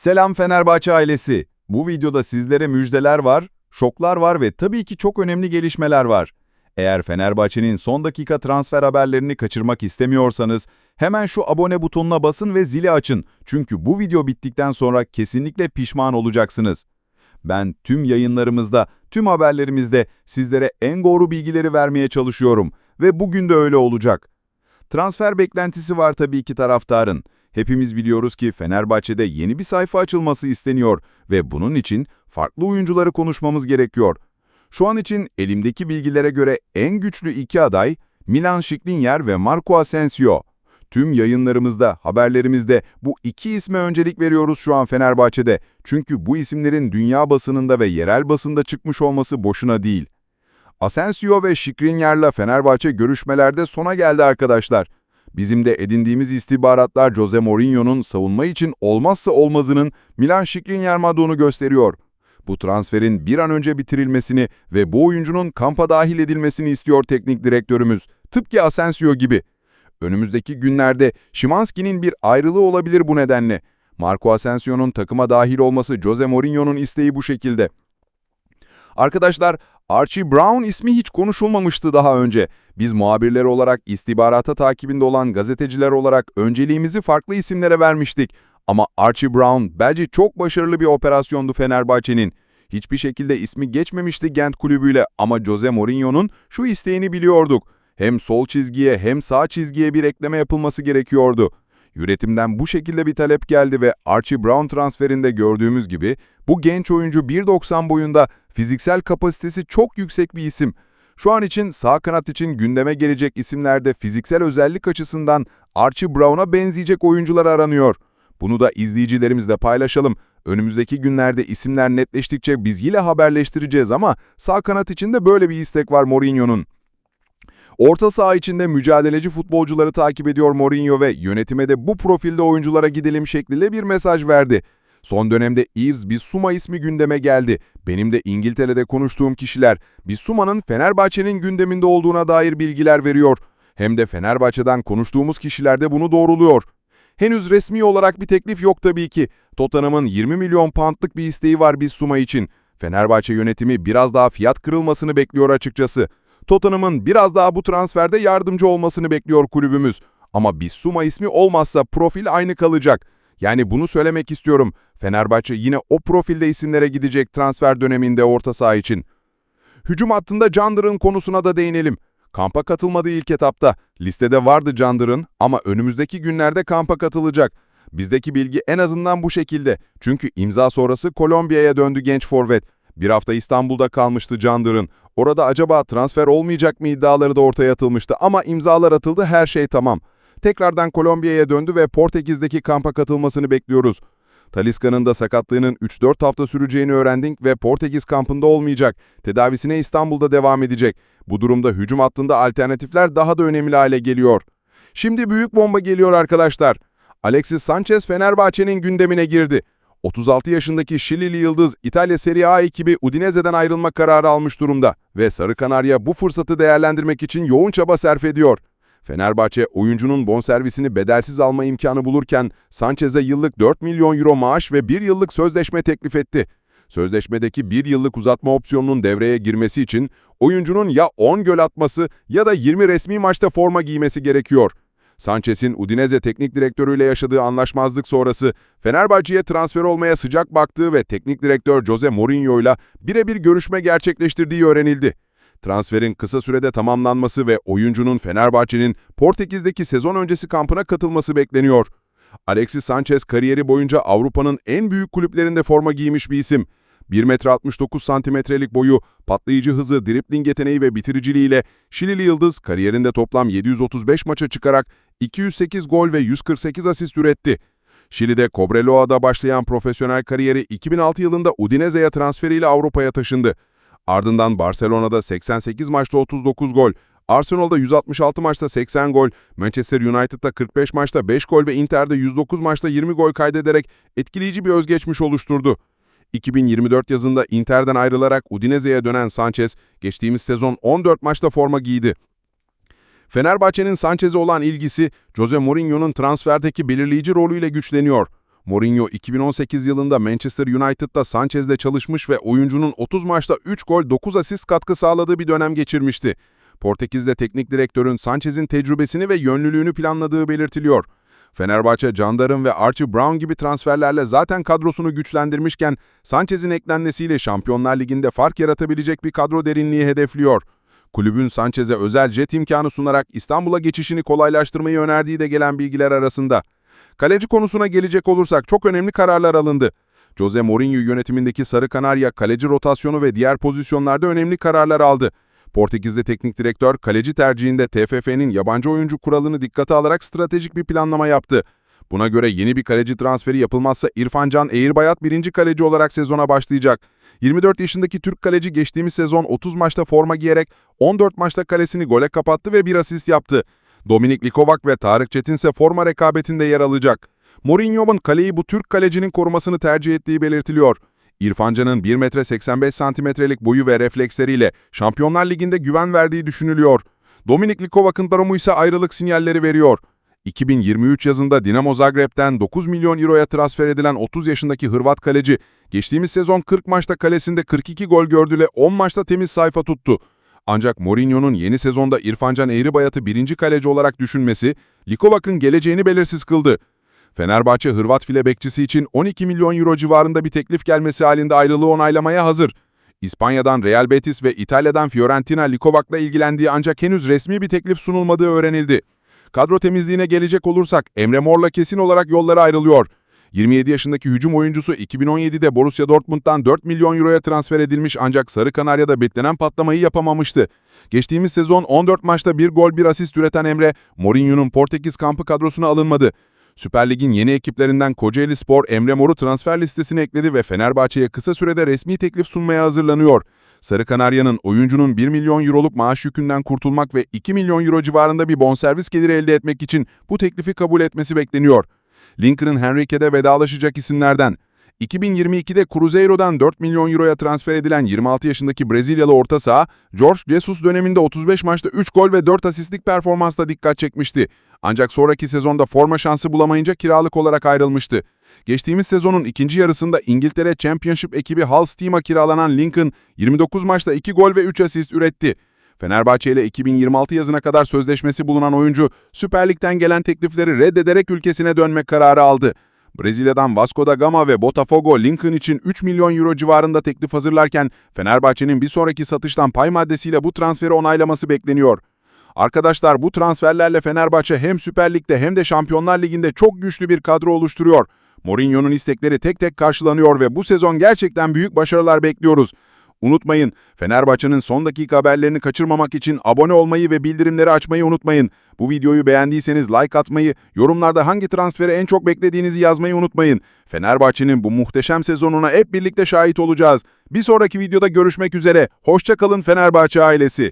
Selam Fenerbahçe ailesi. Bu videoda sizlere müjdeler var, şoklar var ve tabii ki çok önemli gelişmeler var. Eğer Fenerbahçe'nin son dakika transfer haberlerini kaçırmak istemiyorsanız hemen şu abone butonuna basın ve zili açın. Çünkü bu video bittikten sonra kesinlikle pişman olacaksınız. Ben tüm yayınlarımızda, tüm haberlerimizde sizlere en doğru bilgileri vermeye çalışıyorum ve bugün de öyle olacak. Transfer beklentisi var tabii ki taraftarın. Hepimiz biliyoruz ki Fenerbahçe'de yeni bir sayfa açılması isteniyor ve bunun için farklı oyuncuları konuşmamız gerekiyor. Şu an için elimdeki bilgilere göre en güçlü iki aday Milan Skriniar ve Marco Asensio. Tüm yayınlarımızda, haberlerimizde bu iki isme öncelik veriyoruz şu an Fenerbahçe'de. Çünkü bu isimlerin dünya basınında ve yerel basında çıkmış olması boşuna değil. Asensio ve Skriniar'la Fenerbahçe görüşmelerde sona geldi arkadaşlar. Bizim de edindiğimiz istihbaratlar Jose Mourinho'nun savunma için olmazsa olmazının Milan Skriniar madduğunu gösteriyor. Bu transferin bir an önce bitirilmesini ve bu oyuncunun kampa dahil edilmesini istiyor teknik direktörümüz. Tıpkı Asensio gibi. Önümüzdeki günlerde Szymanski'nin bir ayrılığı olabilir bu nedenle. Marco Asensio'nun takıma dahil olması Jose Mourinho'nun isteği bu şekilde. Arkadaşlar, Archie Brown ismi hiç konuşulmamıştı daha önce. Biz muhabirler olarak istihbarata takibinde olan gazeteciler olarak önceliğimizi farklı isimlere vermiştik. Ama Archie Brown bence çok başarılı bir operasyondu Fenerbahçe'nin. Hiçbir şekilde ismi geçmemişti Gent kulübüyle ama Jose Mourinho'nun şu isteğini biliyorduk. Hem sol çizgiye hem sağ çizgiye bir ekleme yapılması gerekiyordu. Yönetimden bu şekilde bir talep geldi ve Archie Brown transferinde gördüğümüz gibi bu genç oyuncu 1.90 boyunda fiziksel kapasitesi çok yüksek bir isim. Şu an için sağ kanat için gündeme gelecek isimlerde fiziksel özellik açısından Archie Brown'a benzeyecek oyuncular aranıyor. Bunu da izleyicilerimizle paylaşalım. Önümüzdeki günlerde isimler netleştikçe biz yine haberleştireceğiz ama sağ kanat için de böyle bir istek var Mourinho'nun. Orta saha içinde mücadeleci futbolcuları takip ediyor Mourinho ve yönetime de bu profilde oyunculara gidelim şekliyle bir mesaj verdi. Son dönemde Yves Bissouma ismi gündeme geldi. Benim de İngiltere'de konuştuğum kişiler Bissouma'nın Fenerbahçe'nin gündeminde olduğuna dair bilgiler veriyor. Hem de Fenerbahçe'den konuştuğumuz kişiler de bunu doğruluyor. Henüz resmi olarak bir teklif yok tabii ki. Tottenham'ın 20 milyon poundlık bir isteği var Bissouma için. Fenerbahçe yönetimi biraz daha fiyat kırılmasını bekliyor açıkçası. Tottenham'ın biraz daha bu transferde yardımcı olmasını bekliyor kulübümüz. Ama Bissouma ismi olmazsa profil aynı kalacak. Yani bunu söylemek istiyorum. Fenerbahçe yine o profilde isimlere gidecek transfer döneminde orta saha için. Hücum hattında Candır'ın konusuna da değinelim. Kampa katılmadı ilk etapta. Listede vardı Candır'ın ama önümüzdeki günlerde kampa katılacak. Bizdeki bilgi en azından bu şekilde. Çünkü imza sonrası Kolombiya'ya döndü genç forvet. Bir hafta İstanbul'da kalmıştı Candır'ın. Orada acaba transfer olmayacak mı iddiaları da ortaya atılmıştı ama imzalar atıldı her şey tamam. Tekrardan Kolombiya'ya döndü ve Portekiz'deki kampa katılmasını bekliyoruz. Talisca'nın da sakatlığının 3-4 hafta süreceğini öğrendik ve Portekiz kampında olmayacak. Tedavisine İstanbul'da devam edecek. Bu durumda hücum hattında alternatifler daha da önemli hale geliyor. Şimdi büyük bomba geliyor arkadaşlar. Alexis Sanchez Fenerbahçe'nin gündemine girdi. 36 yaşındaki Şilili Yıldız İtalya Serie A ekibi Udinese'den ayrılma kararı almış durumda ve Sarı Kanarya bu fırsatı değerlendirmek için yoğun çaba sarf ediyor. Fenerbahçe oyuncunun bonservisini bedelsiz alma imkanı bulurken Sanchez'e yıllık 4 milyon euro maaş ve 1 yıllık sözleşme teklif etti. Sözleşmedeki 1 yıllık uzatma opsiyonunun devreye girmesi için oyuncunun ya 10 gol atması ya da 20 resmi maçta forma giymesi gerekiyor. Sanchez'in Udinese teknik direktörüyle yaşadığı anlaşmazlık sonrası Fenerbahçe'ye transfer olmaya sıcak baktığı ve teknik direktör Jose Mourinho ile birebir görüşme gerçekleştirdiği öğrenildi. Transferin kısa sürede tamamlanması ve oyuncunun Fenerbahçe'nin Portekiz'deki sezon öncesi kampına katılması bekleniyor. Alexis Sanchez kariyeri boyunca Avrupa'nın en büyük kulüplerinde forma giymiş bir isim. 1 metre 69 santimetrelik boyu, patlayıcı hızı, dripling yeteneği ve bitiriciliğiyle Şilili Yıldız kariyerinde toplam 735 maça çıkarak 208 gol ve 148 asist üretti. Şili'de Cobreloa'da başlayan profesyonel kariyeri 2006 yılında Udinese'ye transferiyle Avrupa'ya taşındı. Ardından Barcelona'da 88 maçta 39 gol, Arsenal'da 166 maçta 80 gol, Manchester United'da 45 maçta 5 gol ve Inter'de 109 maçta 20 gol kaydederek etkileyici bir özgeçmiş oluşturdu. 2024 yazında Inter'den ayrılarak Udinese'ye dönen Sanchez, geçtiğimiz sezon 14 maçta forma giydi. Fenerbahçe'nin Sanchez'e olan ilgisi, Jose Mourinho'nun transferdeki belirleyici rolüyle güçleniyor. Mourinho 2018 yılında Manchester United'da Sanchez'le çalışmış ve oyuncunun 30 maçta 3 gol 9 asist katkı sağladığı bir dönem geçirmişti. Portekiz'de teknik direktörün Sanchez'in tecrübesini ve yönlülüğünü planladığı belirtiliyor. Fenerbahçe, Candar'ın ve Archie Brown gibi transferlerle zaten kadrosunu güçlendirmişken Sanchez'in eklenmesiyle Şampiyonlar Ligi'nde fark yaratabilecek bir kadro derinliği hedefliyor. Kulübün Sanchez'e özel jet imkanı sunarak İstanbul'a geçişini kolaylaştırmayı önerdiği de gelen bilgiler arasında. Kaleci konusuna gelecek olursak çok önemli kararlar alındı. Jose Mourinho yönetimindeki Sarı Kanarya kaleci rotasyonu ve diğer pozisyonlarda önemli kararlar aldı. Portekizli teknik direktör kaleci tercihinde TFF'nin yabancı oyuncu kuralını dikkate alarak stratejik bir planlama yaptı. Buna göre yeni bir kaleci transferi yapılmazsa İrfan Can Eğirbayat birinci kaleci olarak sezona başlayacak. 24 yaşındaki Türk kaleci geçtiğimiz sezon 30 maçta forma giyerek 14 maçta kalesini gole kapattı ve bir asist yaptı. Dominik Likovak ve Tarık Çetin ise forma rekabetinde yer alacak. Mourinho'nun kaleyi bu Türk kalecinin korumasını tercih ettiği belirtiliyor. İrfan Can'ın 1 metre 85 santimetrelik boyu ve refleksleriyle Şampiyonlar Ligi'nde güven verdiği düşünülüyor. Dominik Likovak'ın durumu ise ayrılık sinyalleri veriyor. 2023 yazında Dinamo Zagreb'den 9 milyon euroya transfer edilen 30 yaşındaki Hırvat kaleci, geçtiğimiz sezon 40 maçta kalesinde 42 gol gördü ve 10 maçta temiz sayfa tuttu. Ancak Mourinho'nun yeni sezonda İrfancan Eğribayat'ı birinci kaleci olarak düşünmesi, Likovak'ın geleceğini belirsiz kıldı. Fenerbahçe Hırvat file bekçisi için 12 milyon euro civarında bir teklif gelmesi halinde ayrılığı onaylamaya hazır. İspanya'dan Real Betis ve İtalya'dan Fiorentina Likovak'la ilgilendiği ancak henüz resmi bir teklif sunulmadığı öğrenildi. Kadro temizliğine gelecek olursak Emre Mor'la kesin olarak yolları ayrılıyor. 27 yaşındaki hücum oyuncusu 2017'de Borussia Dortmund'dan 4 milyon euroya transfer edilmiş ancak Sarı Kanarya'da beklenen patlamayı yapamamıştı. Geçtiğimiz sezon 14 maçta 1 gol 1 asist üreten Emre, Mourinho'nun Portekiz kampı kadrosuna alınmadı. Süper Lig'in yeni ekiplerinden Kocaeli Spor Emre Mor'u transfer listesine ekledi ve Fenerbahçe'ye kısa sürede resmi teklif sunmaya hazırlanıyor. Sarı Kanarya'nın oyuncunun 1 milyon euroluk maaş yükünden kurtulmak ve 2 milyon euro civarında bir bonservis geliri elde etmek için bu teklifi kabul etmesi bekleniyor. Lincoln Henrique'de vedalaşacak isimlerden. 2022'de Cruzeiro'dan 4 milyon euroya transfer edilen 26 yaşındaki Brezilyalı orta saha, Jorge Jesus döneminde 35 maçta 3 gol ve 4 asistlik performansla dikkat çekmişti. Ancak sonraki sezonda forma şansı bulamayınca kiralık olarak ayrılmıştı. Geçtiğimiz sezonun ikinci yarısında İngiltere Championship ekibi Hull Steam'a kiralanan Lincoln, 29 maçta 2 gol ve 3 asist üretti. Fenerbahçe ile 2026 yazına kadar sözleşmesi bulunan oyuncu, Süper Lig'den gelen teklifleri reddederek ülkesine dönmek kararı aldı. Brezilya'dan Vasco da Gama ve Botafogo Lincoln için 3 milyon euro civarında teklif hazırlarken Fenerbahçe'nin bir sonraki satıştan pay maddesiyle bu transferi onaylaması bekleniyor. Arkadaşlar bu transferlerle Fenerbahçe hem Süper Lig'de hem de Şampiyonlar Ligi'nde çok güçlü bir kadro oluşturuyor. Mourinho'nun istekleri tek tek karşılanıyor ve bu sezon gerçekten büyük başarılar bekliyoruz. Unutmayın, Fenerbahçe'nin son dakika haberlerini kaçırmamak için abone olmayı ve bildirimleri açmayı unutmayın. Bu videoyu beğendiyseniz like atmayı, yorumlarda hangi transferi en çok beklediğinizi yazmayı unutmayın. Fenerbahçe'nin bu muhteşem sezonuna hep birlikte şahit olacağız. Bir sonraki videoda görüşmek üzere. Hoşça kalın Fenerbahçe ailesi.